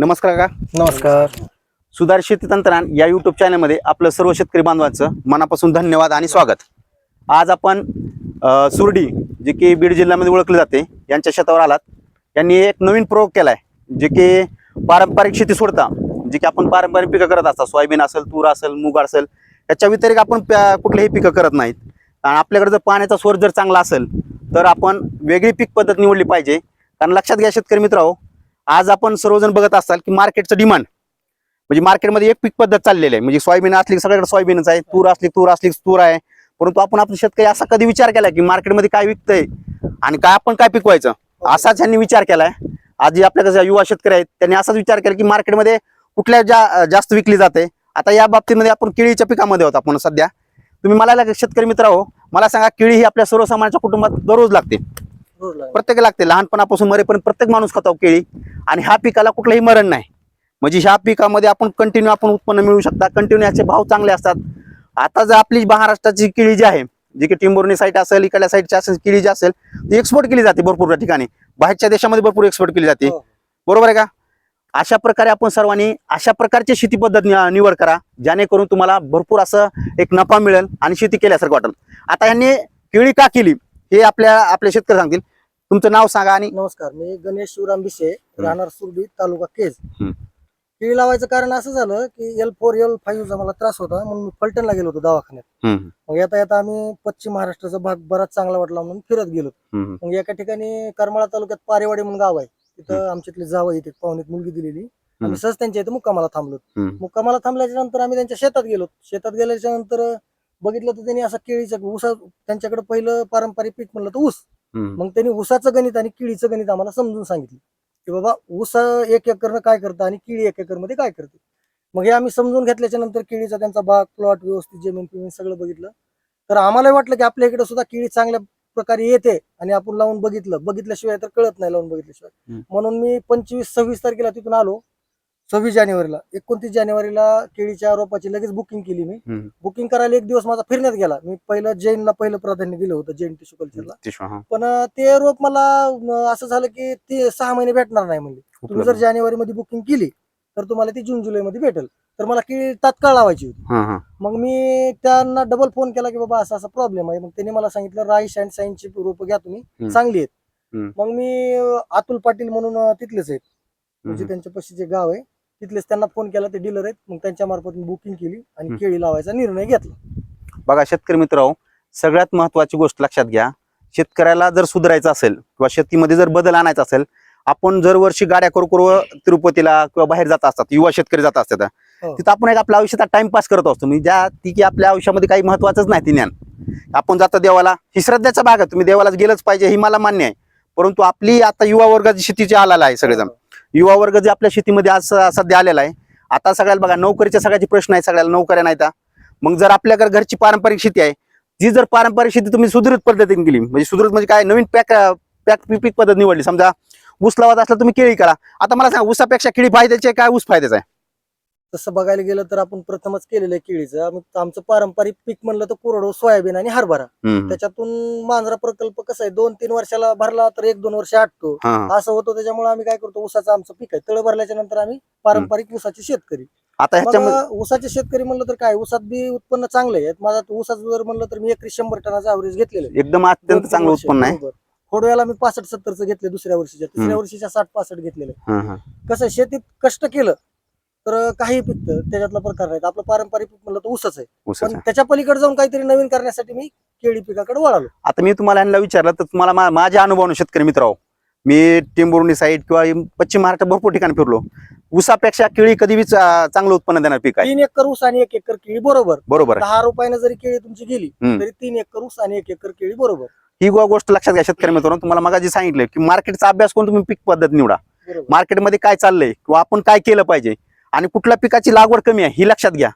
नमस्कार का नमस्कार. सुधार शेती तंत्रज्ञान या युट्यूब चॅनलमध्ये आपलं सर्व शेतकरी बांधवांचं मनापासून धन्यवाद आणि स्वागत. आज आपण सुरडी जे की बीड जिल्ह्यामध्ये ओळखले जाते यांच्या शेतावर आलात. यांनी एक नवीन प्रयोग केला आहे जे की पारंपरिक शेती सोडता जे की आपण पारंपरिक पिकं करत असतात सोयाबीन असेल तूर असेल मूग असेल याच्या व्यतिरिक्त आपण कुठलीही पिकं करत नाहीत. आणि आपल्याकडे जर पाण्याचा सोर्स जर चांगला असेल तर आपण वेगळी पीक पद्धत निवडली पाहिजे. कारण लक्षात घ्या शेतकरी मित्र आज आपण सर्वजण बघत असाल की मार्केटचं डिमांड म्हणजे मार्केटमध्ये एक पीक पद्धत चाललेली आहे. म्हणजे सोयाबीन असली सगळ्याकडे सोयाबीनच आहे तूर असली तूर असली तूर आहे. परंतु आपण आपले शेतकरी असा कधी विचार केला की मार्केटमध्ये काय विकतंय आणि काय आपण काय पिकवायचं? असाच त्यांनी विचार केलाय. आज जे आपल्याकडे युवा शेतकरी आहेत त्यांनी असाच विचार केला की मार्केटमध्ये कुठल्या जा जास्त विकली जाते. आता या बाबतीमध्ये आपण केळीच्या पिकामध्ये होता आपण सध्या. तुम्ही मला शेतकरी मित्र हो मला सांगा केळी ही आपल्या सर्वसामान्यांच्या कुटुंबात दररोज लागते. प्रत्येक लागते. लहानपणापासून मरेपर्यंत प्रत्येक माणूस खातो केळी. आणि ह्या पिकाला कुठलंही मरण नाही. म्हणजे ह्या पिकामध्ये आपण कंटिन्यू आपण उत्पन्न मिळू शकता. कंटिन्यू याचे भाव चांगले असतात. आता जर आपली महाराष्ट्राची केळी जी आहे जी की टिंबुर्णी साईट असेल इकडल्या साईडची असेल केळी जी असेल ती एक्सपोर्ट केली जाते भरपूर ठिकाणी. बाहेरच्या देशामध्ये भरपूर एक्सपोर्ट केली जाते. हो. बरोबर आहे का? अशा प्रकारे आपण सर्वांनी अशा प्रकारची शेती पद्धत निवड करा जेणेकरून तुम्हाला भरपूर असं एक नफा मिळेल आणि शेती केल्यासारखं वाटेल. आता यांनी केळी का केली? हे आपल्या आपले शेतकरी सांगतील. तुमचं नाव सांगा आणि नमस्कार मी गणेश शिवराम बिसे राहणार सुरडी तालुका केज. केळी लावायचं कारण असं झालं की एल फोर एल फाईव्हचा मला त्रास होता म्हणून मी फलटणला गेलो होतो दवाखान्यात. मग येता येता आम्ही पश्चिम महाराष्ट्राचा भाग बराच चांगला वाटला म्हणून फिरत गेलो. मग एका ठिकाणी करमाळा तालुक्यात पारेवाडी म्हणून गाव आहे. तिथं आमच्यातले जावं इथे पाहुण्यात मुलगी दिलेली. आम्ही सहज त्यांच्या इथे मुक्कामाला थांबलो. मुक्कामाला थांबल्याच्या नंतर आम्ही त्यांच्या शेतात गेलो. शेतात गेल्याच्यानंतर बघितलं तर त्यांनी असं केळीचं ऊसा त्यांच्याकडे पहिलं पारंपरिक पीक म्हणलं तर ऊस. मग त्यांनी ऊसाचं गणित आणि केळीचं गणित आम्हाला समजून सांगितलं. की बाबा ऊस एक एकरनं काय करतं आणि केळी एक एकरमध्ये काय करते? मग हे आम्ही समजून घेतल्याच्या नंतर केळीचा त्यांचा बाग प्लॉट व्यवस्थित जमीन पिमीन सगळं बघितलं. तर आम्हाला वाटलं की आपल्या इकडे सुद्धा केळी चांगल्या प्रकारे येते आणि आपण लावून बघितलं. बघितल्याशिवाय तर कळत नाही लावून बघितल्याशिवाय. म्हणून मी पंचवीस सव्वीस तारखेला तिथून आलो. सव्वीस जानेवारीला. एकोणतीस जानेवारीला केळीच्या रोपाची लगेच बुकिंग केली मी. बुकिंग करायला एक दिवस माझा फिरण्यात गेला. मी पहिलं जैनला पहिलं प्राधान्य दिलं होतं जैन टिश्यू कल्चरला. पण ते रोप मला असं झालं की ते सहा महिने भेटणार नाही म्हणजे तुम्ही जर जानेवारी मध्ये बुकिंग केली तर तुम्हाला ती जून जुलै मध्ये भेटेल. तर मला की तात्काळ लावायची होती. मग मी त्यांना डबल फोन केला की बाबा असा असा प्रॉब्लेम आहे. मग त्यांनी मला सांगितलं राईस अँड साईनची रोप घ्या तुम्ही. चांगली आहेत. मग मी अतुल पाटील म्हणून तिथलेच आहेत. म्हणजे. त्यांच्या पशी जे गाव आहे. तिथलेच त्यांना फोन केला ते डीलर आहेत. मग त्यांच्या मार्फत बुकिंग केली आणि. केळी लावायचा निर्णय घेतला. बघा शेतकरी मित्र सगळ्यात महत्वाची गोष्ट लक्षात घ्या. शेतकऱ्याला जर सुधारायचं असेल किंवा शेतीमध्ये जर बदल आणायचा असेल आपण जर वर्षी गाड्या करू करू तिरुपतीला किंवा बाहेर जात असतात युवा शेतकरी जात असतात. हो. तिथं आपण एक आपल्या आयुष्याचा टाइमपास करत असतो. म्हणजे ज्या ती की आपल्या आयुष्यामध्ये काही महत्वाचंच नाही ती ज्ञान. आपण जातो देवाला ही श्रद्धाचा भाग आहे. तुम्ही देवाला गेलंच पाहिजे ही मला मान्य आहे. परंतु आपली आता युवा वर्ग शेतीचे आलेला आहे सगळेजण. युवा वर्ग जे आपल्या शेतीमध्ये आज सध्या आलेला आहे आता सगळ्याला बघा नोकरीच्या सगळ्याचे प्रश्न आहे सगळ्याला नोकऱ्या नाही मग जर आपल्याकडे घरची पारंपरिक शेती आहे जी जर पारंपरिक शेती तुम्ही सुधारित पद्धतीने केली म्हणजे सुधारित म्हणजे काय नवीन पॅक पॅक पीक पद्धत निवडली समजा ऊस लावत असला तुम्ही केळी करा आता मला सांगा ऊसापेक्षा केळी फायद्याची आहे काय ऊस फायद्याचा आहे? तसं बघायला गेलं तर आपण प्रथमच केलेलं आहे केळीचं. आम्ही- आमचं पारंपरिक पीक म्हणलं तर कोरडो सोयाबीन आणि हरभरा. हम्म. त्याच्यातून मांजरा प्रकल्प कसं आहे? दोन तीन वर्षाला भरला तर एक दोन वर्ष आटतो. हा, हा. असं होतं त्याच्यामुळे आम्ही काय करतो ऊसाचं आमचं पीक आहे. तळ भरल्याच्या नंतर आम्ही पारंपरिक ऊसाचे शेतकरी. आता मग ऊसाचे शेतकरी म्हणलं तर काय? ऊसात बी उत्पन्न चांगलं आहे. माझा ऊसाचं जर म्हणलं तर मी एकरी शंभर टनाचं ऍव्हरेज घेतलेलं आहे. एकदम अत्यंत चांगलं उत्पन्न आहे. खोडव्याला मी पासष्ट सत्तरचं घेतले दुसऱ्या वर्षीच्या. तिसऱ्या हम्म. वर्षीच्या साठ पासष्ट घेतलेले हा, हा. कसं आहे, शेतीत कष्ट केलं. तर काही पिकतं त्याच्यातला प्रकार नाही. आपलं पारंपरिक पीक म्हणलं तर ऊसच आहे. पण. त्याच्या पलीकडे जाऊन काहीतरी नवीन करण्यासाठी मी केळी पिकाकडे वळालो. आता मी तुम्हाला यांना विचारलं तर तुम्हाला माझ्या अनुभवाने शेतकरी मित्र आहो मी टेंबुर्णी साईड किंवा पश्चिम महाराष्ट्र भरपूर ठिकाणी फिरलो. ऊसापेक्षा केळी कधी चांगलं उत्पन्न देणार पीक आहे. तीन एकर ऊस आणि एक एकर केळी बरोबर. बरोबर दहा रुपयानं जरी केळी तुमची गेली. तरी तीन एकर ऊस आणि एक एकर केळी बरोबर. ही गोष्ट लक्षात घ्या शेतकरी मित्रांनो तुम्हाला मग सांगितलं की मार्केटचा अभ्यास करून तुम्ही पीक पद्धत निवडा. मार्केटमध्ये काय चाललंय किंवा आपण काय केलं पाहिजे आणि कुठल्या पिकाची लागवड कमी आहे ही लक्षात घ्या.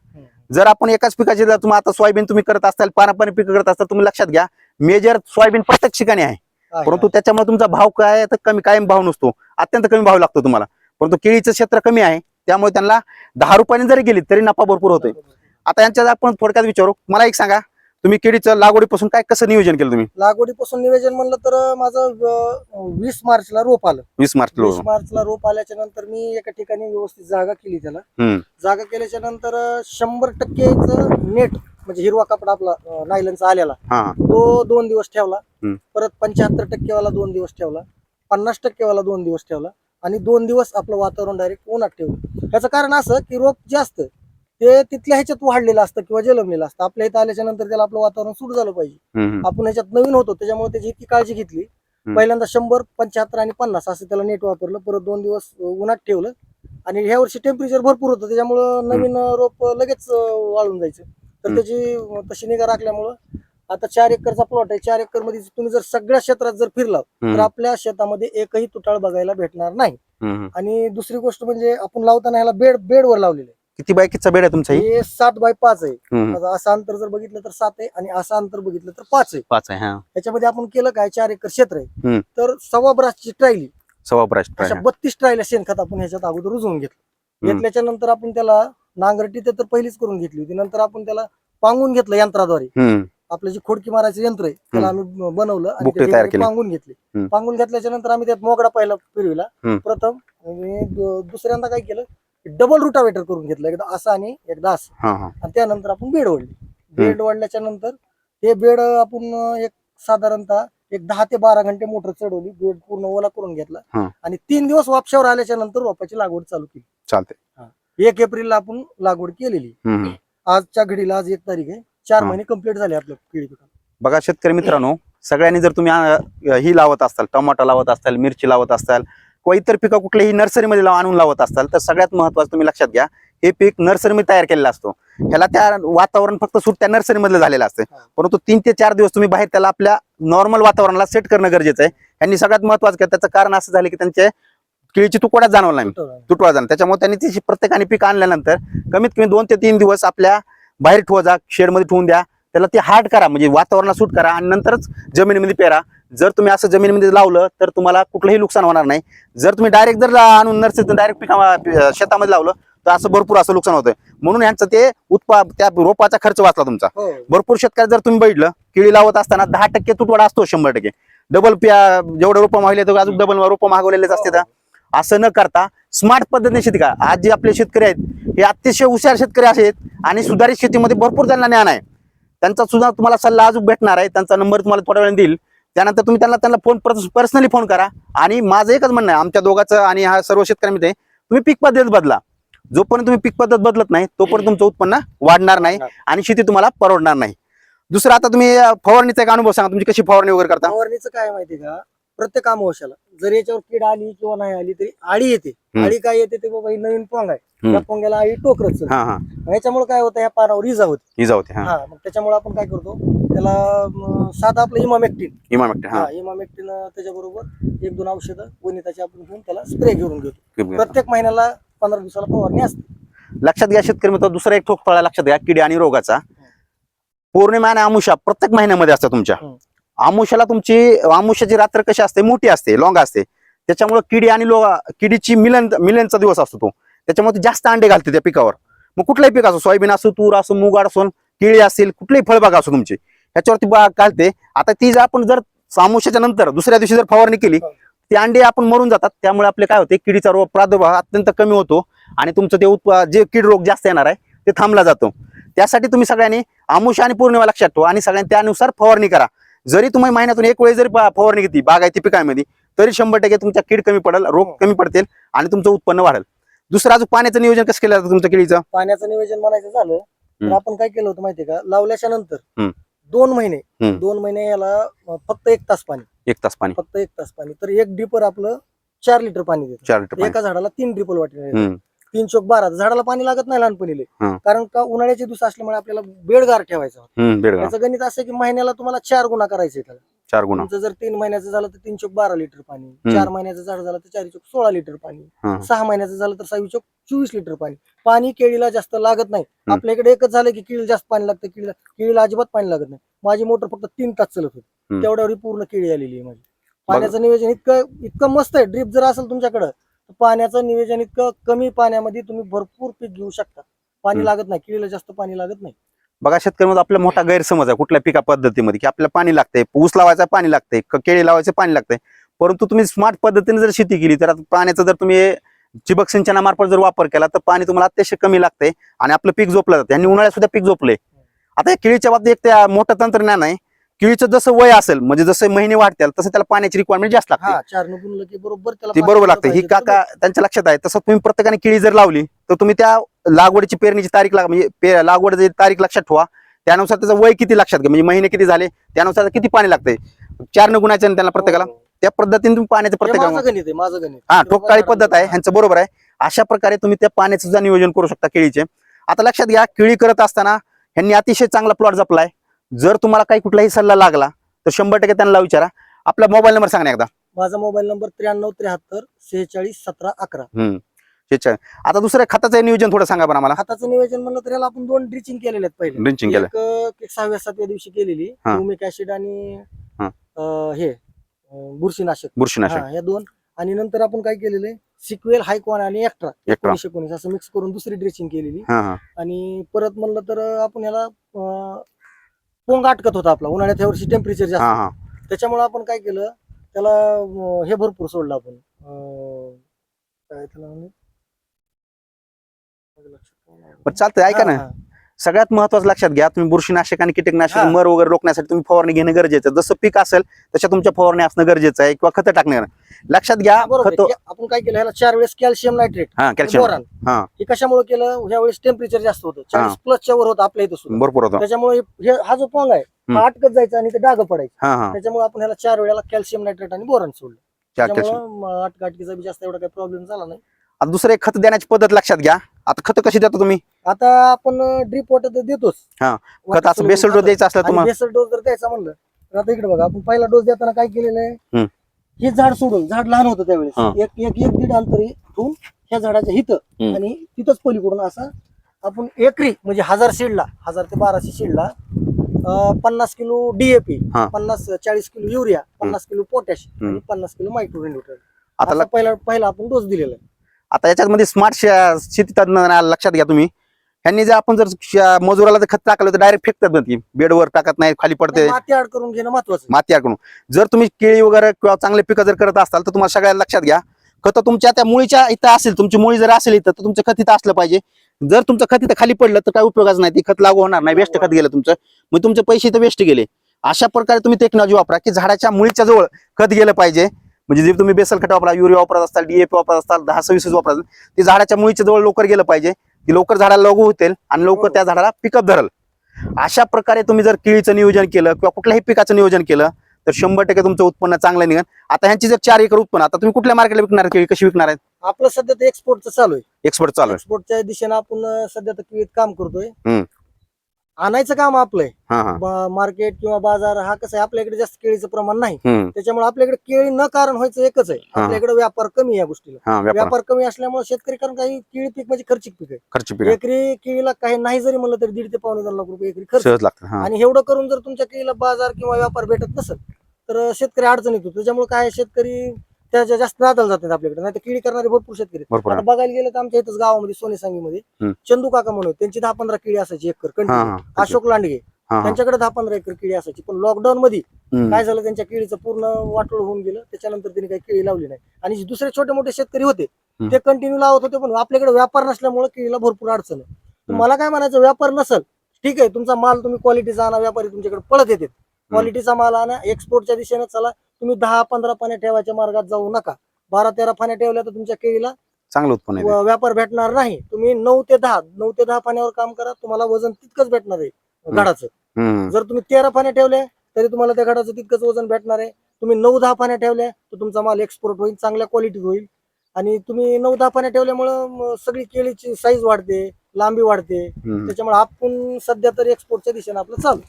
जर आपण एकाच पिकाची जर तुम्ही आता सोयाबीन तुम्ही करत असाल पारंपरिक पिकं करत असताल तुम्ही लक्षात घ्या मेजर सोयाबीन प्रत्येक ठिकाणी आहे. परंतु त्याच्यामुळे तुमचा भाव काय तर कमी कायम भाव नसतो. अत्यंत कमी भाव लागतो तुम्हाला. परंतु केळीचं क्षेत्र कमी आहे त्यामुळे त्यांना दहा रुपयाने जरी गेली तरी नफा भरपूर होतोय. आता यांच्यात आपण थोडक्यात विचारू. मला एक सांगा तुम्ही केळीचं लागवडीपासून काय कसं नियोजन केलं तुम्ही? लागवडीपासून नियोजन म्हणलं तर माझं अं, वीस मार्चला रोप आलं. वीस मार्च वीस मार्चला रोप आल्याच्यानंतर मी एका ठिकाणी व्यवस्थित जागा केली त्याला. हम्म. जागा केल्याच्यानंतर शंभर टक्केच नेट म्हणजे हिरवा कपडा आपला नायलनचा आलेला हा. तो दोन दिवस ठेवला. हम्म. परत पंच्याहत्तर टक्केवाला दोन दिवस ठेवला. पन्नास टक्केवाला दोन दिवस ठेवला. आणि दोन दिवस आपलं वातावरण डायरेक्ट उन्हात ठेवलं. याचं कारण असं की रोप जे असतं ते तिथल्या ह्याच्यात वाढलेलं असतं किंवा जलमलेलं असतं. आपल्या इथं आल्याच्यानंतर त्याला आपलं वातावरण सूट झालं पाहिजे. आपण ह्याच्यात नवीन होतो त्याच्यामुळे त्याची इतकी काळजी घेतली. पहिल्यांदा शंभर पंच्याहत्तर आणि पन्नास असं त्याला नेट वापरलं. परत दोन दिवस उन्हात ठेवलं. आणि ह्या वर्षी टेम्परेचर भरपूर होतं. त्याच्यामुळं नवीन रोप लगेच वाळून जायचं. तर. त्याची तशी निगा राखल्यामुळं आता चार एकरचा प्लॉट आहे. चार एकरमध्ये तुम्ही जर सगळ्या क्षेत्रात जर फिरला तर आपल्या शेतामध्ये एकही तुटाळ बघायला भेटणार नाही. आणि दुसरी गोष्ट म्हणजे आपण लावताना ह्याला बेड बेडवर लावलेलं आहे. किती बाय कितीचा बेड आहे तुमचा ही? हे सात बाय पाच आहे. हम्म, आता असं अंतर जर बघितलं तर सात आहे आणि असं अंतर बघितलं तर पाच आहे. पाच आहे हा. त्याच्यामध्ये आपण केलं काय? चार एकर क्षेत्र हम्म. आहे तर सव्वा ब्रासची ट्रायली. सव्वा ब्रश अशा बत्तीस ट्रायला शेणखत आपण ह्याच्यात अगोदर रुजवून घेतलं. घेतल्याच्या नंतर आपण त्याला नांगरटी तर पहिलीच करून घेतली होती. नंतर आपण त्याला पांगून घेतलं यंत्राद्वारे. आपलं जे खोडकी मारायचं यंत्र आहे त्याला आम्ही बनवलं आणि बुकटे त्या तयार ठिकाणी केले. पांगून घेतले. पांगून घेतल्याच्या नंतर आम्ही त्यात मोगडा पहिला फिरविला. प्रथम आणि दु- दुसऱ्यांदा काय केलं? डबल रुटावेटर करून घेतलं एकदा असं आणि एकदा असं. हा हा. आणि त्यानंतर आपण बेड ओढली. बेड ओढल्याच्या नंतर ते बेड आपण एक साधारणतः एक दहा ते बारा घंटे मोटर चढवली बेड पूर्ण ओला करून घेतला. हा. आणि तीन दिवस वापशावर आल्याच्यानंतर रोपाची लागवड चालू केली. चालते एक एप्रिलला आपण लागवड केलेली. आजच्या घडीला आज एक तारीख आहे. चार हा. महिने कंप्लीट झाले आपल्या केळी पिकाला. बघा शेतकरी मित्रांनो सगळ्यांनी जर तुम्ही ही लावत असताल टमाटा लावत असताल मिरची लावत असताल किंवा इतर पिकं कुठलेही नर्सरीमध्ये लाव- आणून लावत असताल तर सगळ्यात महत्वाचं तुम्ही लक्षात घ्या हे पीक नर्सरीमध्ये तयार केलेलं असतो. ह्याला त्या वातावरण फक्त सूट त्या नर्सरीमधलं झालेलं असतं. परंतु तीन ते चार दिवस तुम्ही बाहेर त्याला आपल्या नॉर्मल वातावरणाला सेट करणं गरजेचं आहे. यांनी सगळ्यात महत्वाचं केलं त्याचं कारण असं झालं की त्यांचे केळीची तुकड्यात जाणवला नाही. तुटवा जाणं त्याच्यामुळे त्यांनी ती प्रत्येकाने पीक आणल्यानंतर कमीत कमी दोन ते तीन दिवस आपल्या बाहेर ठेवा जा शेडमध्ये ठेवून द्या. त्याला ते हार्ड करा म्हणजे वातावरणाला सूट करा आणि नंतरच जमिनीमध्ये पेरा. जर तुम्ही असं जमिनीमध्ये लावलं तर तुम्हाला कुठलंही नुकसान होणार नाही. जर तुम्ही डायरेक्ट जर आणून नर्सरीतून डायरेक्ट पिका शेतामध्ये लावलं तर असं भरपूर असं नुकसान होतं म्हणून यांचं ते उत्पा त्या रोपाचा खर्च वाचला तुमचा. हो. भरपूर शेतकरी जर तुम्ही बघितलं केळी लावत असताना दहा टक्के तुटवडा असतो शंभर टक्के. डबल पिया जेवढे रोपं मागले तर अजून डबल रोपं मागवलेलेच असते तर. असं न करता स्मार्ट पद्धतीने शेती करा. आज जे आपले शेतकरी आहेत हे अतिशय हुशार शेतकरी असे आहेत आणि सुधारित शेतीमध्ये भरपूर त्यांना ज्ञान आहे. त्यांचा सुद्धा तुम्हाला सल्ला अजून भेटणार आहे. त्यांचा नंबर तुम्हाला थोड्या वेळाने देईल. त्यानंतर तुम्ही त्यांना त्यांना फोन पर्सनली फोन करा. आणि माझं एकच म्हणणं आहे आमच्या दोघांचं आणि हा सर्व शेतकऱ्यांमध्ये तुम्ही पीक पद्धत बदला. जोपर्यंत तुम्ही पीक पद्धत बदलत नाही तोपर्यंत तुमचं उत्पन्न वाढणार नाही आणि शेती तुम्हाला परवडणार नाही. दुसरं आता तुम्ही फवारणीचा एक अनुभव सांगा. तुमची कशी फवारणी वगैरे करता? फवारणीचं काय माहितीये का? प्रत्येक आमोशाला जर याच्यावर कीड आली किंवा नाही आली तरी आळी येते. आळी काय येते ते बाबा ही नवीन पोंग आहे. त्या पोंग्याला आळी टोकरच याच्यामुळे काय होतं ह्या पानावर इजा होते. ही जाऊ दे, हा. हा मग त्याच्यामुळे आपण काय करतो? त्याला साधं आपलं इमामेक्टिन. इमाम एकटे, हा. हा इमामेक्टिन त्याच्याबरोबर एक दोन औषधं वनिताची आपण घेऊन त्याला स्प्रे घेऊन घेतो. प्रत्येक महिन्याला पंधरा दिवसाला फवारणी असते. लक्षात घ्या शेतकरी मित्र दुसरा एक ठोक फळा लक्षात घ्या किडी आणि रोगाचा. पौर्णिमा आणि आमुषा प्रत्येक महिन्यामध्ये असतात तुमच्या. हम्म. आमुषाला तुमची आमुष्याची रात्र कशी असते? मोठी असते लॉंग असते. त्याच्यामुळे किडी आणि लो किडीची मिलन मिलनचा दिवस असतो तो. त्याच्यामुळे ती जास्त अंडे घालते त्या पिकावर. मग कुठलंही पीक असो सोयाबीन असो तूर असो मुगाड असो केळी असेल कुठलीही फळबाग असो तुमची. ह्याच्यावरती बाग घालते आता ती जर आपण जर आमुष्याच्या नंतर दुसऱ्या दिवशी जर फवारणी केली हो. ती अंडे आपण मरून जातात त्यामुळे आपले काय होते किडीचा रोग प्रादुर्भाव अत्यंत कमी होतो आणि तुमचं ते उत्प जे कीड रोग जास्त येणार आहे ते थांबला जातो त्यासाठी तुम्ही सगळ्यांनी आमुष आणि पौर्णिमा लक्षात ठेवा आणि सगळ्यांनी त्यानुसार फवारणी करा जरी तुम्ही महिन्यातून एक वेळी जरी फवारणी घेतली बागायती पिकामध्ये तरी शंभर टक्के तुमच्या कीड कमी पडेल रोग हो. कमी पडतील आणि तुमचं उत्पन्न वाढेल दुसरं अजून पाण्याचं नियोजन कसं केलं जातं तुमच्या केळीचं पाण्याचं नियोजन म्हणायचं झालं तर. आपण काय केलं होतं माहितीये का लावल्याच्या नंतर. दोन महिने. हम्म. दोन महिने याला अं, फक्त एक तास पाणी. एक तास पाणी. फक्त एक तास पाणी. तर एक ड्रिपर आपलं चार लिटर पाणी देतं चार लिटर पाणी. एका झाडाला तीन ड्रिपल वाटले हम्म. तीन चोक बारा. झाडाला पाणी लागत नाही लहानपणीले. हा. कारण का उन्हाळ्याचे दिवस असल्यामुळे आपल्याला बेडगार ठेवायचा होता. हम्म, गणित असं आहे की महिन्याला तुम्हाला चार गुणा करायचे त्याला चार गुणा. तुमचं जर तीन महिन्याचं झालं तर तीन चोक बारा लिटर पाणी. चार महिन्याचं झाड झालं तर चार चोक सोळा लिटर पाणी. सहा महिन्याचं झालं तर सहावी चोक चोवीस लिटर पाणी. पाणी केळीला जास्त लागत नाही. आपल्या इकडे एकच झालं की केळीला जास्त पाणी लागतं केळीला केळीला अजिबात पाणी लागत नाही. माझी मोटर फक्त तीन तास चालत होती. तेवढ्यावर पूर्ण केळी आलेली आहे माझी. पाण्याचं नियोजन इतकं इतकं मस्त आहे. ड्रीप जर असेल तुमच्याकडं तर पाण्याचं नियोजन इतकं कमी पाण्यामध्ये तुम्ही भरपूर पीक घेऊ शकता. पाणी. लागत नाही. केळीला जास्त पाणी लागत नाही. बघा शेतकऱ्यांमध्ये आपला मोठा गैरसमज आहे कुठल्या पिका पद्धतीमध्ये की आपल्याला पाणी लागतंय ऊस लावायचं पाणी लागतंय केळी लावायचं पाणी लागतंय. परंतु तुम्ही स्मार्ट पद्धतीने जर शेती केली तर पाण्याचा जर तुम्ही ठिबक सिंचनामार्फत जर वापर केला तर पाणी तुम्हाला अतिशय कमी लागतंय आणि आपलं पीक झोपलं जातं आणि उन्हाळ्यात सुद्धा पीक झोपलंय. आता या केळीच्या बाबतीत एक त्या मोठं तंत्रज्ञान आहे. केळीचं जसं वय असेल म्हणजे जसं महिने वाढतील तसं त्याला पाण्याची रिक्वायरमेंट जास्त लागते. बरोबर ती लागते ही. काका त्यांच्या लक्षात आहे. तसं तुम्ही प्रत्येकाने केळी जर लावली तर तुम्ही त्या लागवडीची पेरणीची तारीख लाग- म्हणजे पे- लागवडीची तारीख लक्षात ठेवा. त्यानुसार त्याचं वय किती लक्षात घ्या. म्हणजे महिने किती झाले त्यानुसार किती पाणी लागते चार न गुणायचं ना त्यांना प्रत्येकाला. हो. त्या पद्धतीने तुम्ही पाण्याचं हे गणित हा आहे. पद्धत आहे ह्यांचं बरोबर आहे. अशा प्रकारे तुम्ही त्या पाण्याचं सुद्धा नियोजन करू शकता केळीचे. आता लक्षात घ्या केळी करत असताना ह्यांनी अतिशय चांगला प्लॉट जपलाय. जर तुम्हाला काही कुठलाही सल्ला लागला तर शंभर टक्के त्यांना विचारा. आपला मोबाईल नंबर सांगा एकदा. माझा मोबाईल नंबर त्र्याण्णव त्र्याहत्तर सेहेचाळीस सतरा अकरा. आहे. आता दुसऱ्या खताचं नियोजन थोडं सांगा बरं आम्हाला. खताचं नियोजन म्हणलं तर याला आपण दोन ड्रिचिंग केलेले आहेत पहिले. ड्रिंचिंग केलं. एक एक सहाव्या सातव्या दिवशी केलेली. हा. ह्युमिक ऍसिड आणि हा. अं, हे अं, बुरशीनाशक. बुरशीनाशक. हा, या दोन. आणि नंतर आपण काय केलेलं आहे? सिक्वेल हायकॉन आणि एक्ट्रा Extra. एकोणीस एकोणीस. असं मिक्स करून दुसरी ड्रेसिंग केलेली. हा हा. आणि परत म्हणलं तर आपण याला अं, पोंग अटकत होता आपला. उन्हाळ्यात ह्या वर्षी टेम्परेचर हा जास्त. हा त्याच्यामुळे आपण काय केलं? त्याला अं, हे भरपूर सोडलं आपण. अं, काय त्याला माझ्या लक्षात नाही आलं. बरं चालतंय ऐका ना. सगळ्यात महत्वाचं लक्षात घ्या तुम्ही बुरशीनाशक आणि कीटकनाशक हा. मर वगैरे रोखण्यासाठी तुम्ही फवारणी घेणं गरजेचं आहे. जसं पीक असेल तशा तुमच्या फवारणी असणं गरजेचं आहे किंवा खतं टाकणं लक्षात घ्या बरोबर आहे. खत हे आपण काय केलं ह्याला चार वेळेस कॅल्शियम नायट्रेट हा कॅल्शियम. बोरान. हा. हे कशामुळे केलं? ह्या वेळेस टेम्परेचर जास्त होतं. चाळीस प्लसच्या वर होतं आपल्या इथं सुद्धा. भरपूर होतं. त्याच्यामुळे हे- हा जो पोंग आहे हम्म. हा अटकत जायचा आणि ते डाग पडायचं. हा हा. त्याच्यामुळे आपण ह्याला चार वेळेला कॅल्शियम नायट्रेट आणि बोरान सोडलं. अटकाटकीचा बी जास्त एवढा काही प्रॉब्लेम झाला नाही. आता दुसरं एक खत देण्याची पद्धत लक्षात घ्या. आता खत कशी देता तुम्ही आता आपण ड्रीप वॉटर तर देतोच हा. खत असं बेसल डोस द्यायचं असलं तुम्हाला बेसल डोस जर द्यायचा म्हणलं तर आता इकडे बघा आपण पहिला डोस देताना काय केलेलं. आहे हे झाड सोडून झाड लहान होतं. त्यावेळेस एक एक एक दीड अंतरी ठेवून ह्या झाडाच्या हित. आणि तिथंच पलीकडून असं आपण एकरी म्हणजे हजार शेडला हजार ते बाराशे शेडला पन्नास किलो डीएपी. पन्नास चाळीस किलो युरिया पन्नास किलो पोटॅश. आणि पन्नास किलो आता आता पहिला पहिला आपण डोस दिलेला आहे आता याच्यामध्ये स्मार्ट शेती तज्ञ लक्षात घ्या तुम्ही. ह्यांनी जर आपण जर मजुराला जर खत टाकलं तर डायरेक्ट फेकतात ना ती. बेडवर टाकत नाही खाली पडते. माती आड करून घेणं महत्वाचं. माती अडकून जर तुम्ही केळी वगैरे किंवा चांगले पिकं जर करत असाल तर तुम्हाला सगळ्यात लक्षात घ्या. खत तुमच्या त्या मुळीच्या इथं असेल तुमची मुळी जर असेल इथं तर तुमचं खत इथं असलं पाहिजे. जर तुमचं खत इथं खाली पडलं तर काय उपयोगाचं नाही. ती खत लागू होणार नाही. वेस्ट खत गेलं तुमचं. मग तुमचे पैसे इथं वेस्ट गेले. अशा प्रकारे तुम्ही टेक्नॉलॉजी वापरा की झाडाच्या मुळीच्या जवळ खत गेलं पाहिजे. म्हणजे जे तुम्ही बेसल खत वापरा युरिया वापरत असताल डीएपी वापरत असताल दहा सव्वीस वापरत असाल, ते झाडाच्या मुळीच्या जवळ लवकर गेलं पाहिजे. ती लवकर झाडाला लागू होतील आणि लवकर त्या झाडाला पिकअप धरल. अशा प्रकारे तुम्ही जर केळीचं नियोजन केलं किंवा कुठल्याही पिकाचं नियोजन केलं तर शंभर टक्के तुमचं उत्पन्न चांगलं निघेल आता ह्यांची जर चार एकर उत्पन्न आता तुम्ही कुठल्या मार्केटला विकणार केळी? कशी विकणार आहेत? आपलं सध्या तर एक्सपोर्टचं चालू आहे. एक्सपर्ट चालू आहे. एक्सपोर्टच्या दिशेने आपण सध्या काम करतोय. आणायचं काम आपलंय. हा हा. मार्केट किंवा बाजार हा कसं आहे आपल्याकडे जास्त केळीचं प्रमाण नाही. हम्म. त्याच्यामुळे आपल्याकडे केळी न कारण व्हायचं एकच आहे. हा. आपल्याकडे व्यापार कमी आहे या गोष्टीला. हा व्यापार. व्यापार कमी असल्यामुळे शेतकरी कारण काही केळी पीक म्हणजे खर्चिक पीक आहे. खर्च पिक एकरी केळीला काही नाही जरी म्हणलं तरी दीड ते पावणे दोन लाख रुपये एकरी खर्च. सहज लागतं हा. आणि एवढं करून जर तुमच्या केळीला बाजार किंवा व्यापार भेटत नसेल तर शेतकरी अडचण येतो त्याच्यामुळे काय आहे, शेतकरी त्याच्या जास्त नादाला जातात आपल्याकडे. नाही तर केळी करणारे भरपूर शेतकरी. भरपूर आता बघायला गेलं तर आमच्या इथंच गावामध्ये सोने सांगीमध्ये हम्म. चंदू काका म्हणून त्यांची दहा पंधरा केळी असायची एकर हा कंटिन्यू हा. अशोक लांडगे. हा त्यांच्याकडे दहा पंधरा एकर केळी असायची. पण लॉकडाऊन मध्ये हम्म. काय झालं? त्यांच्या केळीचं पूर्ण वाटोळ होऊन गेलं. त्याच्यानंतर त्यांनी काही केळी लावली नाही. आणि जे दुसरे छोटे मोठे शेतकरी होते हम्म. ते कंटिन्यू लावत होते. पण आपल्याकडे व्यापार नसल्यामुळे केळीला भरपूर अडचण आहे. तर हम्म. मला काय म्हणायचं? व्यापार नसल. ठीक आहे. तुमचा माल तुम्ही क्वालिटीचा आणा. व्यापारी तुमच्याकडे पळत येते क्वालिटीचा माल आणा. एक्सपोर्टच्या दिशेने चला. तुम्ही दहा पंधरा पाण्या ठेवायच्या मार्गात जाऊ नका. बारा तेरा पाण्या ठेवल्या तर तुमच्या केळीला चांगलं उत्पन्न. व- व्यापार भेटणार नाही. तुम्ही नऊ ते दहा नऊ ते दहा पाण्यावर काम करा तुम्हाला वजन तितकंच भेटणार आहे घडाचं हम्म. जर तुम्ही तेरा पाण्या ठेवल्या तरी तुम्हाला त्या घडाचं तितकंच वजन भेटणार आहे. तुम्ही नऊ दहा पाण्या ठेवल्या तर तुमचा माल एक्सपोर्ट होईल चांगल्या क्वालिटीत होईल. आणि तुम्ही नऊ दहा पाण्या ठेवल्यामुळं म, सगळी केळीची साईज वाढते लांबी वाढते. हम्म. त्याच्यामुळे आपण सध्या तर एक्सपोर्टच्या दिशेने आपलं चालू.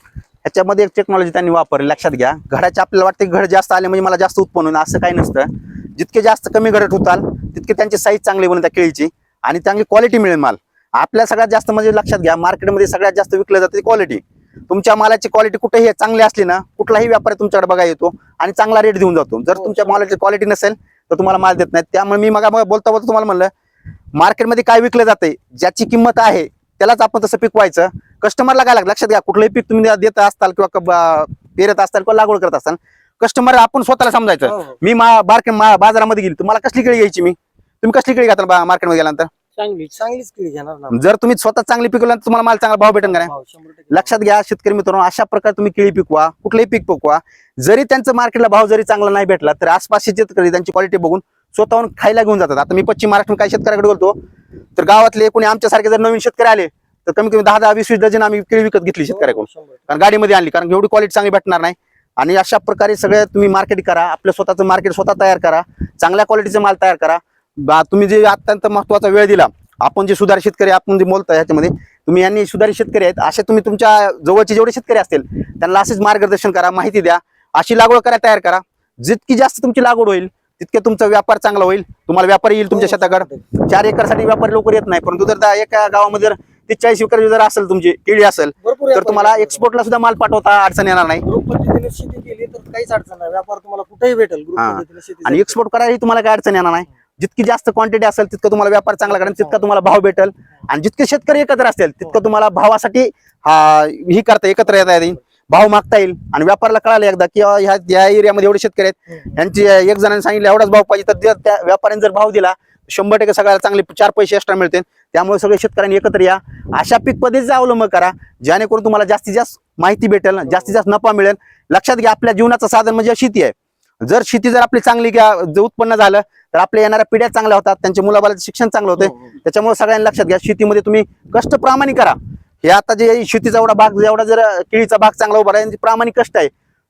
ह्याच्यामध्ये एक टेक्नॉलॉजी त्यांनी वापरली. लक्षात घ्या. घडाचे आपल्याला वाटते घड जास्त आले म्हणजे मला जास्त उत्पन्न होईल असं काही नसतं. जितके जास्त कमी घडत होताल तितके त्यांची साईज चांगली बनते त्या केळीची आणि चांगली क्वालिटी मिळेल माल. आपल्या सगळ्यात जास्त म्हणजे लक्षात घ्या मार्केटमध्ये सगळ्यात जास्त विकलं जातं क्वालिटी तुमच्या मालाची क्वालिटी कुठेही चांगली असली ना कुठलाही व्यापारी तुमच्याकडे बघा येतो आणि चांगला रेट देऊन जातो. जर हो, तुमच्या मालाची क्वालिटी नसेल तर तुम्हाला माल देत नाही त्यामुळे मी मग बोलता बोलता तुम्हाला म्हणलं मार्केटमध्ये काय विकलं जाते ज्याची किंमत आहे त्यालाच आपण तसं पिकवायचं. कस्टमरला काय लागतं? लक्षात घ्या कुठलंही पीक तुम्ही देत असताल किंवा पेरत असताल किंवा लागवड करत असताल कस्टमर आपण स्वतःला समजायचं. हो, हो. मी बारके मा- बाजारामध्ये गेली तुम्हाला कसली केळी घ्यायची मी? तुम्ही कसली केळी घाताल मार्केटमध्ये गेल्यानंतर? चांगली. चांगलीच केळी घेणार ना जर तुम्ही स्वतः चांगली पिकवल्यानंतर तुम्हाला माल चांगला भाव भेटेल का. लक्षात घ्या शेतकरी मित्रांनो अशा प्रकारे तुम्ही केळी पिकवा कुठलंही पीक पिकवा. जरी त्यांचं मार्केटला भाव जरी चांगला नाही भेटला तर आसपासचे शेतकरी त्यांची क्वालिटी बघून स्वतःहून खायला घेऊन जातात. आता मी पश्चिम महाराष्ट्र काही शेतकऱ्याकडे बोलतो तर गावातले कोणी आमच्यासारखे जर नवीन शेतकरी आले तर कमी कमी दहा दहा वीस वीस डझन आम्ही केळी विकत घेतली शेतकऱ्याकडून. हो. कारण गाडीमध्ये आणली कारण एवढी क्वालिटी चांगली भेटणार नाही. आणि अशा प्रकारे सगळे तुम्ही मार्केट करा आपलं स्वतःचं मार्केट स्वतः तयार करा चांगल्या क्वालिटीचा माल तयार करा. तुम्ही जे अत्यंत महत्त्वाचा वेळ दिला आपण जे सुधारित शेतकरी आपण जे बोलतोय ह्याच्यामध्ये तुम्ही यांनी सुधारित शेतकरी आहेत असे तुम्ही तुमच्या जवळचे जेवढे शेतकरी असतील त्यांना असेच मार्गदर्शन करा माहिती द्या अशी लागवड करा तयार करा. जितकी जास्त तुमची लागवड होईल तितके तुमचा व्यापार चांगला होईल. तुम्हाला व्यापारी येईल तुमच्या हो, शेताकडे. चार एकरसाठी व्यापारी लवकर येत नाही परंतु जर एका गावामध्ये जर तीस चाळीस एकर जर असेल तुमची केळी असेल तर तुम्हाला. एक्सपोर्टला सुद्धा माल पाठवता अडचण येणार नाही. ग्रुप पद्धतीने शेती केली तर काहीच अडचण नाही. व्यापार तुम्हाला कुठेही भेटेल हा. आणि एक्सपोर्ट करायला तुम्हाला काय अडचण येणार नाही. जितकी जास्त क्वांटिटी असेल तितकं तुम्हाला व्यापार चांगला करा तितका तुम्हाला भाव भेटेल. आणि जितके शेतकरी एकत्र असतील तितकं तुम्हाला भावासाठी हा ही करता एकत्र येता येईल. भाव मागता येईल. आणि व्यापाराला कळालं एकदा की ह्या या एरियामध्ये एवढे शेतकरी आहेत. यांची एक जणांनी सांगितलं एवढाच भाव पाहिजे. तर त्या व्यापाऱ्याने जर भाव दिला शंभर टक्के सगळ्याला चांगले चार पैसे एक्स्ट्रा मिळतील. त्यामुळे सगळे शेतकऱ्यांनी एकत्र या. अशा पीक पद्धतीचा अवलंब करा जेणेकरून तुम्हाला जास्तीत जास्त माहिती भेटेल जास्तीत जास्त नफा मिळेल. लक्षात घ्या आपल्या जीवनाचं साधन म्हणजे शेती आहे. जर शेती जर आपली चांगली जर उत्पन्न झालं तर आपल्या येणाऱ्या पिढ्या चांगल्या होतात त्यांच्या मुलाबाळाचं शिक्षण चांगलं होतं हो, हो. त्याच्यामुळे सगळ्यांनी लक्षात घ्या शेतीमध्ये तुम्ही कष्ट प्रामाणिक करा. हे आता जे शेतीचा एवढा भाग एवढा जर केळीचा भाग चांगला उभा राहील प्रामाणिक कष्ट आहे.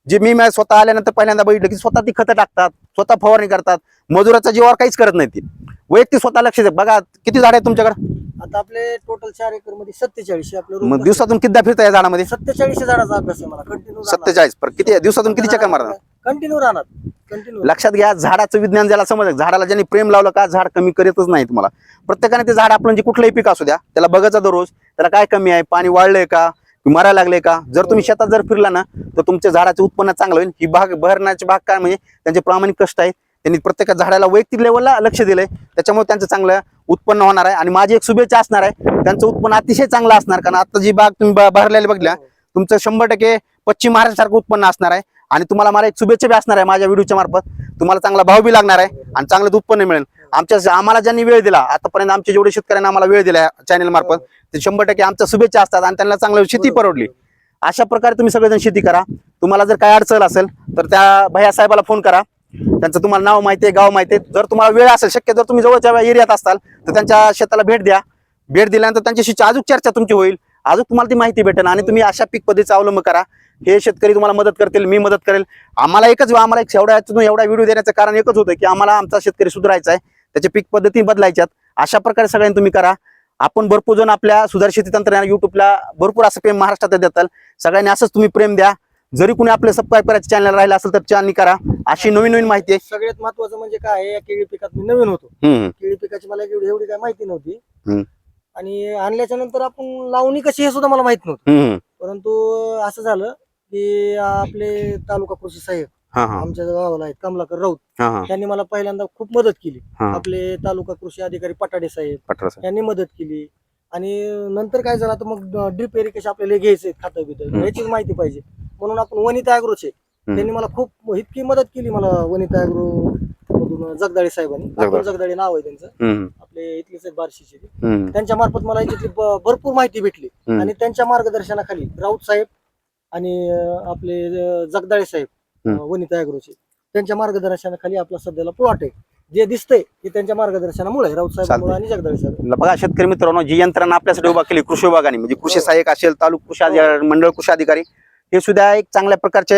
जे मी स्वतः आल्यानंतर पहिल्यांदा बघितलं की स्वतः ती खतं टाकतात स्वतः फवारणी करतात. मजुराच्या जीवावर काहीच करत नाही ती. वैयक्तिक स्वतः लक्ष बघा किती झाड आहेत तुमच्याकडे? आता आपले टोटल चार एकरमध्ये सत्तेचाळीस आपलं मग दिवसातून किती फिरता या झाडामध्ये? सत्तेचाळीस झाडाचा अभ्यास आहे मला. कंटिन्यू सत्तेचाळीस. पर किती दिवसातून किती चक्कर मारतात कंटिन्यू राहणार. कंटिन्यू लक्षात घ्या झाडाचं विज्ञान ज्याला समज झाडाला ज्यांनी प्रेम लावलं का झाड कमी करतच नाही तुम्हाला. प्रत्येकाने ते झाड आपलं जे कुठलंही पीक असू द्या त्याला बघायचं दररोज त्याला काय कमी आहे पाणी वाढलंय का मरायला लागले का? जर तुम्ही शेतात जर फिरला ना तर तुमच्या झाडाचं उत्पन्न चांगलं होईल. ही भाग भरण्याची भाग काय म्हणजे त्यांचे प्रामाणिक कष्ट आहेत. त्यांनी प्रत्येक झाडाला वैयक्तिक लेवलला लक्ष दिलंय. त्याच्यामुळे त्यांचं चांगलं उत्पन्न होणार आहे आणि माझी एक शुभेच्छा असणार आहे. त्यांचं उत्पन्न अतिशय चांगलं असणार कारण आता जी बाग तुम्ही भरलेली बघल्या तुमचं शंभर टक्के पश्चिम महाराष्ट्रासारखं उत्पन्न असणार आहे. आणि तुम्हाला मला एक शुभेच्छा बी असणार आहे माझ्या व्हिडिओच्या मार्फत. तुम्हाला चांगला भाव बी लागणार आहे आणि चांगलं उत्पन्न मिळेल. आमच्या आम्हाला ज्यांनी वेळ दिला आतापर्यंत आमच्या जेवढे शेतकऱ्यांना आम्हाला वेळ दिला चॅनल मार्फत ते शंभर टक्के आमच्या शुभेच्छा असतात आणि त्यांना चांगलं शेती परवडली. अशा प्रकारे तुम्ही सगळेजण शेती करा. तुम्हाला जर काय अडचण असेल तर त्या भैया साहेबाला फोन करा. त्यांचं तुम्हाला नाव माहिती आहे गाव माहिती आहे. जर तुम्हाला वेळ असेल शक्य जर तुम्ही जवळच्या एरियात असाल तर त्यांच्या शेताला भेट द्या. भेट दिल्यानंतर त्यांच्याशी अजून चर्चा तुमची होईल. अजून तुम्हाला ती माहिती भेटेल आणि तुम्ही अशा पीक पद्धतीचा अवलंब करा. हे शेतकरी तुम्हाला मदत करतील मी मदत करेल. आम्हाला एकच आम्हाला एक एवढ्या एवढा व्हिडिओ देण्याचं कारण एकच होतं की आम्हाला आमचा शेतकरी सुधारायचा आहे. त्याच्या पीक पद्धती बदलायच्यात. अशा प्रकारे सगळ्यांनी तुम्ही करा. आपण भरपूर जण आपल्या सुधार शेती तंत्रज्ञान युट्यूबला भरपूर असं प्रेम महाराष्ट्रात देताल सगळ्यांनी असंच तुम्ही प्रेम द्या. जरी कुणी आपले सबस्क्राईब करायचं चॅनल राहिलं असेल तर चॅनल करा. अशी नवीन नवीन माहिती आहे. सगळ्यात महत्वाचं म्हणजे काय आहे, या केळी पिकात मी नवीन होतो. हम्म, केळी पिकाची मला एवढी एवढी काय माहिती नव्हती. हम्म. आणि आणल्याच्या नंतर आपण लावणी कशी हे सुद्धा मला माहीत नव्हतं. हम्म, परंतु असं झालं की आपले तालुका कृषी साहेब हा हा. आमच्या गावाला आहेत कमलाकर राऊत. हा हा. त्यांनी मला पहिल्यांदा खूप मदत केली. हा. आपले तालुका कृषी अधिकारी पटाडे साहेब पटरा सर. यांनी मदत केली. आणि नंतर काय झालं आता मग ड्रिप इरिगेशन आपल्याला घ्यायचे खातं बितं हम्म. याचीच माहिती पाहिजे. म्हणून आपण वनिता अॅग्रोचे. त्यांनी मला खूप इतकी मदत केली मला वनिता अॅग्रो मधून जगदाळे साहेबांनी. जगदाळे. अतुल जगदाळे नाव आहे त्यांचं. आपले इथलेच बार्शीचे त्यांच्या मार्फत मला याच्यातली भरपूर माहिती भेटली. आणि त्यांच्या मार्गदर्शनाखाली राऊत साहेब आणि आपले जगदाळे साहेब वनिता अॅग्रोचे त्यांच्या मार्गदर्शनाखाली आपला सध्याला प्लॉट आहे. जे दिसतंय ते त्यांच्या मार्गदर्शनामुळे राऊत साहेबांमुळे आणि जगदाळे साहेब. बघा शेतकरी मित्रांनो जी यंत्रणा आपल्यासाठी उभा केली कृषी विभागाने म्हणजे कृषी सहाय्यक असेल तालुका कृषी मंडळ कृषी अधिकारी हे सुद्धा एक चांगल्या प्रकारचे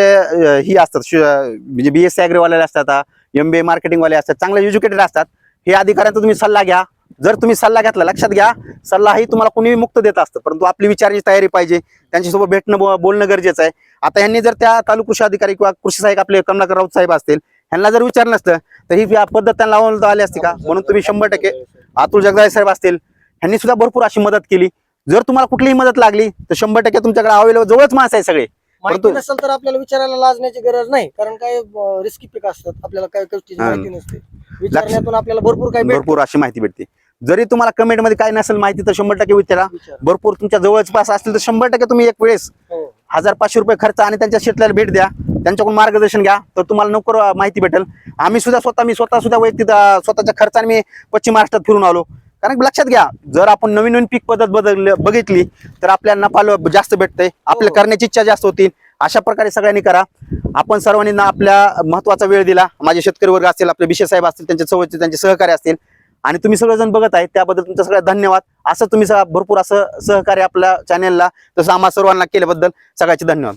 ही असतात. म्हणजे बी एस सी वाले असतात एम बी ए मार्केटिंगवाले असतात चांगले एज्युकेटेड असतात. हे अधिकाऱ्यांचा तुम्ही सल्ला घ्या. जर तुम्ही सल्ला घेतला लक्षात घ्या. सल्लाही तुम्हाला कोणीही मुक्त देत असतं परंतु आपली विचारांची तयारी पाहिजे. त्यांच्यासोबत भेटणं बोलणं गरजेचं आहे. आता यांनी जर त्या तालुका कृषी अधिकारी किंवा कृषी सहाय्यक आपले कमलाकर राऊत साहेब असतील ह्यांना जर विचारलं नसतं तर ही पद्धत त्यांना लावून आली असती का? म्हणून तुम्ही शंभर टक्के अतुल जगदाळे साहेब असतील ह्यांनी सुद्धा भरपूर अशी मदत केली. जर तुम्हाला कुठलीही मदत लागली तर शंभर टक्के तुमच्याकडे अवेलेबल जवळच माणसं आहे सगळे. माहिती परंतु- नसेल तर आपल्याला विचारायला लाजण्याची गरज नाही कारण काय रिस्की पीक असतात आपल्याला काय गोष्टीची हा. माहिती नसते विचारण्यातून आपल्याला भरपूर काही भेटतं. भरपूर अशी माहिती भेटते जरी तुम्हाला कमेंटमध्ये काय नसेल माहिती तर शंभर टक्के विचारा विचार. भरपूर तुमच्या जवळपास असतील तर शंभर टक्के तुम्ही एक वेळेस हो. हजार पाचशे रुपये खर्च आणि त्यांच्या शेतल्याला भेट द्या त्यांच्याकडून मार्गदर्शन घ्या तर तुम्हाला नोकर माहिती भेटेल आम्ही सुद्धा स्वतः मी स्वतः सुद्धा वैयक्तिक अं, स्वतःच्या खर्चाने मी पश्चिम महाराष्ट्रात फिरून आलो कारण लक्षात घ्या जर आपण नवीन नवीन पीक पद्धत बदल बघितली तर आपल्याला नफा जास्त भेटते आपल्या. करण्याची इच्छा जास्त होती अशा प्रकारे सगळ्यांनी करा. आपण सर्वांनी ना आपल्या महत्त्वाचा वेळ दिला. माझे शेतकरी वर्ग असतील आपले विषय साहेब असतील त्यांचे चवळचे त्यांचे सहकारी असतील आणि तुम्ही सगळेजण बघत आहे त्याबद्दल तुमचं सगळ्यात धन्यवाद. असं तुम्ही भरपूर असं सहकार्य आपल्या चॅनेलला तसं आम्हा सर्वांना केल्याबद्दल सगळ्याचे धन्यवाद.